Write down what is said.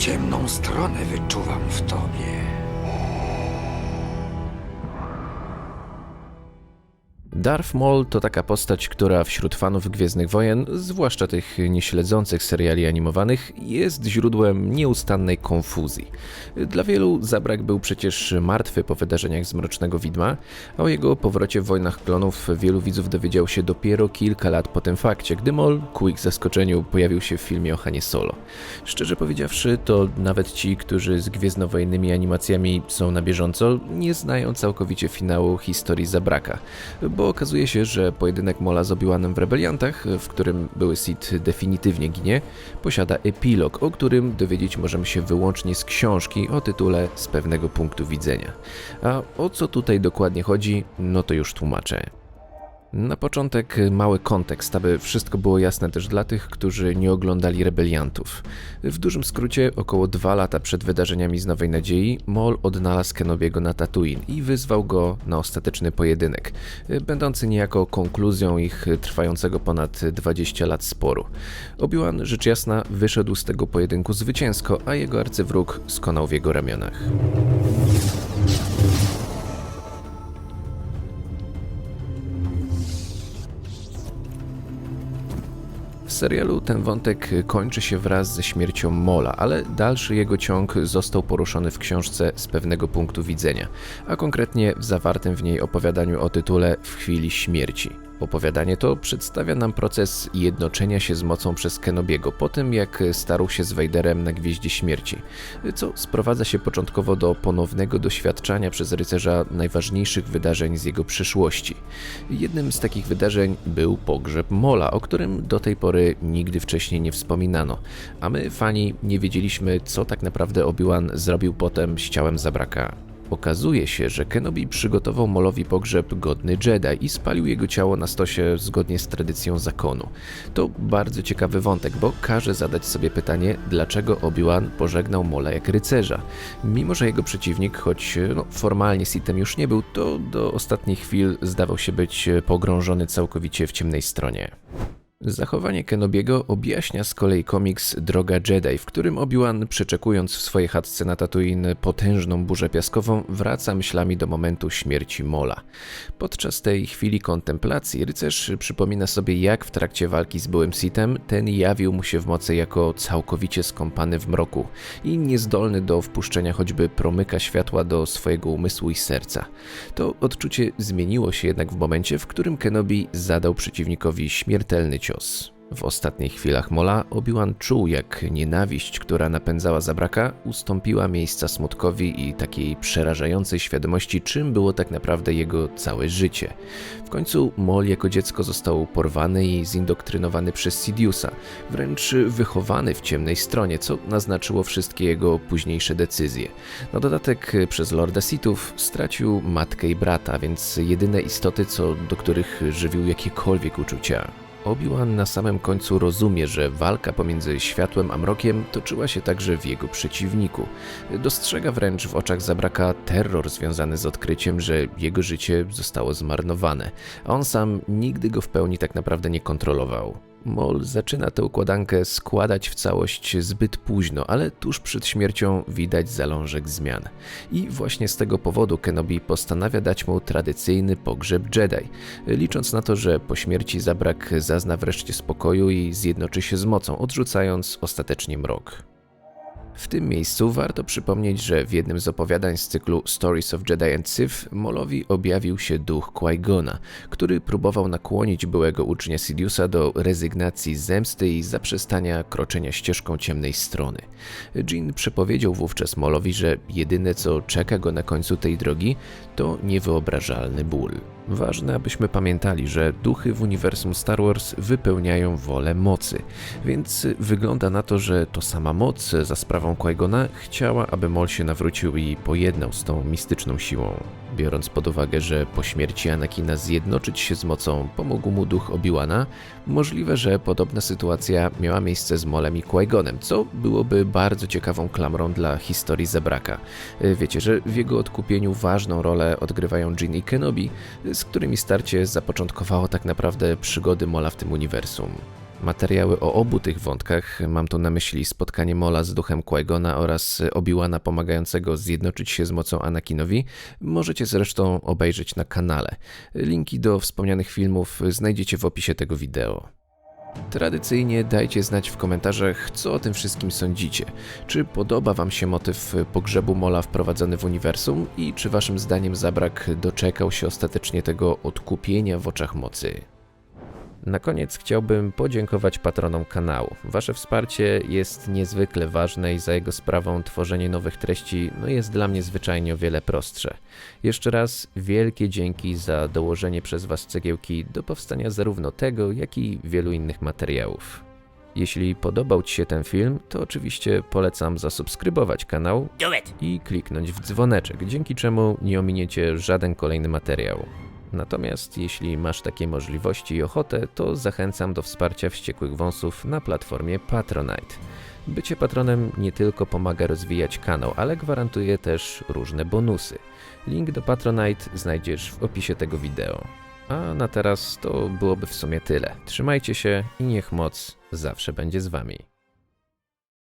Ciemną stronę wyczuwam w tobie. Darth Maul to taka postać, która wśród fanów Gwiezdnych Wojen, zwłaszcza tych nieśledzących seriali animowanych, jest źródłem nieustannej konfuzji. Dla wielu Zabrak był przecież martwy po wydarzeniach z Mrocznego Widma, a o jego powrocie w Wojnach Klonów wielu widzów dowiedział się dopiero kilka lat po tym fakcie, gdy Maul, ku ich zaskoczeniu, pojawił się w filmie o Hanie Solo. Szczerze powiedziawszy, to nawet ci, którzy z gwiezdnowojennymi animacjami są na bieżąco, nie znają całkowicie finału historii Zabraka, bo okazuje się, że pojedynek Mola z Obi-Wanem w Rebeliantach, w którym były Sith definitywnie ginie, posiada epilog, o którym dowiedzieć możemy się wyłącznie z książki o tytule Z pewnego punktu widzenia. A o co tutaj dokładnie chodzi, no to już tłumaczę. Na początek mały kontekst, aby wszystko było jasne też dla tych, którzy nie oglądali rebeliantów. W dużym skrócie, około dwa lata przed wydarzeniami z Nowej Nadziei, Maul odnalazł Kenobiego na Tatooine i wyzwał go na ostateczny pojedynek, będący niejako konkluzją ich trwającego ponad 20 lat sporu. Obi-Wan, rzecz jasna, wyszedł z tego pojedynku zwycięsko, a jego arcywróg skonał w jego ramionach. Serialu ten wątek kończy się wraz ze śmiercią Mola, ale dalszy jego ciąg został poruszony w książce z pewnego punktu widzenia, a konkretnie w zawartym w niej opowiadaniu o tytule W chwili śmierci. Opowiadanie to przedstawia nam proces jednoczenia się z mocą przez Kenobiego po tym, jak starł się z Vaderem na Gwieździe Śmierci, co sprowadza się początkowo do ponownego doświadczania przez rycerza najważniejszych wydarzeń z jego przyszłości. Jednym z takich wydarzeń był pogrzeb Mola, o którym do tej pory nigdy wcześniej nie wspominano, a my, fani, nie wiedzieliśmy, co tak naprawdę Obi-Wan zrobił potem z ciałem Zabraka. Okazuje się, że Kenobi przygotował Molowi pogrzeb godny Jedi i spalił jego ciało na stosie zgodnie z tradycją zakonu. To bardzo ciekawy wątek, bo każe zadać sobie pytanie, dlaczego Obi-Wan pożegnał Mola jak rycerza. Mimo, że jego przeciwnik, choć no, formalnie Sithem już nie był, to do ostatnich chwil zdawał się być pogrążony całkowicie w ciemnej stronie. Zachowanie Kenobiego objaśnia z kolei komiks Droga Jedi, w którym Obi-Wan, przeczekując w swojej chatce na Tatooine potężną burzę piaskową, wraca myślami do momentu śmierci Mola. Podczas tej chwili kontemplacji rycerz przypomina sobie, jak w trakcie walki z byłym Sithem ten jawił mu się w mocy jako całkowicie skąpany w mroku i niezdolny do wpuszczenia choćby promyka światła do swojego umysłu i serca. To odczucie zmieniło się jednak w momencie, w którym Kenobi zadał przeciwnikowi śmiertelny cios cios. W ostatnich chwilach Mola Obi-Wan czuł, jak nienawiść, która napędzała Zabraka, ustąpiła miejsca smutkowi i takiej przerażającej świadomości, czym było tak naprawdę jego całe życie. W końcu Mol jako dziecko został porwany i zindoktrynowany przez Sidiousa, wręcz wychowany w ciemnej stronie, co naznaczyło wszystkie jego późniejsze decyzje. Na dodatek przez Lorda Sithów stracił matkę i brata, więc jedyne istoty, co, do których żywił jakiekolwiek uczucia. Obi-Wan na samym końcu rozumie, że walka pomiędzy światłem a mrokiem toczyła się także w jego przeciwniku. Dostrzega wręcz w oczach Zabraka terror związany z odkryciem, że jego życie zostało zmarnowane, a on sam nigdy go w pełni tak naprawdę nie kontrolował. Mol zaczyna tę układankę składać w całość zbyt późno, ale tuż przed śmiercią widać zalążek zmian. I właśnie z tego powodu Kenobi postanawia dać mu tradycyjny pogrzeb Jedi, licząc na to, że po śmierci Zabrak zazna wreszcie spokoju i zjednoczy się z mocą, odrzucając ostatecznie mrok. W tym miejscu warto przypomnieć, że w jednym z opowiadań z cyklu Stories of Jedi and Sith Molowi objawił się duch Qui-Gona, który próbował nakłonić byłego ucznia Sidiousa do rezygnacji z zemsty i zaprzestania kroczenia ścieżką ciemnej strony. Jean przepowiedział wówczas Molowi, że jedyne co czeka go na końcu tej drogi to niewyobrażalny ból. Ważne, abyśmy pamiętali, że duchy w uniwersum Star Wars wypełniają wolę mocy, więc wygląda na to, że to sama moc za sprawą Qui-Gona chciała, aby Mol się nawrócił i pojednał z tą mistyczną siłą. Biorąc pod uwagę, że po śmierci Anakina zjednoczyć się z mocą pomógł mu duch Obi-Wana, możliwe, że podobna sytuacja miała miejsce z Molem i Qui-Gonem, co byłoby bardzo ciekawą klamrą dla historii Zabraka. Wiecie, że w jego odkupieniu ważną rolę odgrywają Jin i Kenobi, z którymi starcie zapoczątkowało tak naprawdę przygody Mola w tym uniwersum. Materiały o obu tych wątkach, mam tu na myśli spotkanie Mola z duchem Qui-Gona oraz Obi-Wana pomagającego zjednoczyć się z mocą Anakinowi, możecie zresztą obejrzeć na kanale. Linki do wspomnianych filmów znajdziecie w opisie tego wideo. Tradycyjnie dajcie znać w komentarzach, co o tym wszystkim sądzicie. Czy podoba Wam się motyw pogrzebu Mola wprowadzony w uniwersum i czy Waszym zdaniem Zabrak doczekał się ostatecznie tego odkupienia w oczach mocy? Na koniec chciałbym podziękować patronom kanału. Wasze wsparcie jest niezwykle ważne i za jego sprawą tworzenie nowych treści no jest dla mnie zwyczajnie o wiele prostsze. Jeszcze raz wielkie dzięki za dołożenie przez Was cegiełki do powstania zarówno tego, jak i wielu innych materiałów. Jeśli podobał Ci się ten film, to oczywiście polecam zasubskrybować kanał i kliknąć w dzwoneczek, dzięki czemu nie ominiecie żaden kolejny materiał. Natomiast jeśli masz takie możliwości i ochotę, to zachęcam do wsparcia wściekłych wąsów na platformie Patronite. Bycie patronem nie tylko pomaga rozwijać kanał, ale gwarantuje też różne bonusy. Link do Patronite znajdziesz w opisie tego wideo. A na teraz to byłoby w sumie tyle. Trzymajcie się i niech moc zawsze będzie z wami.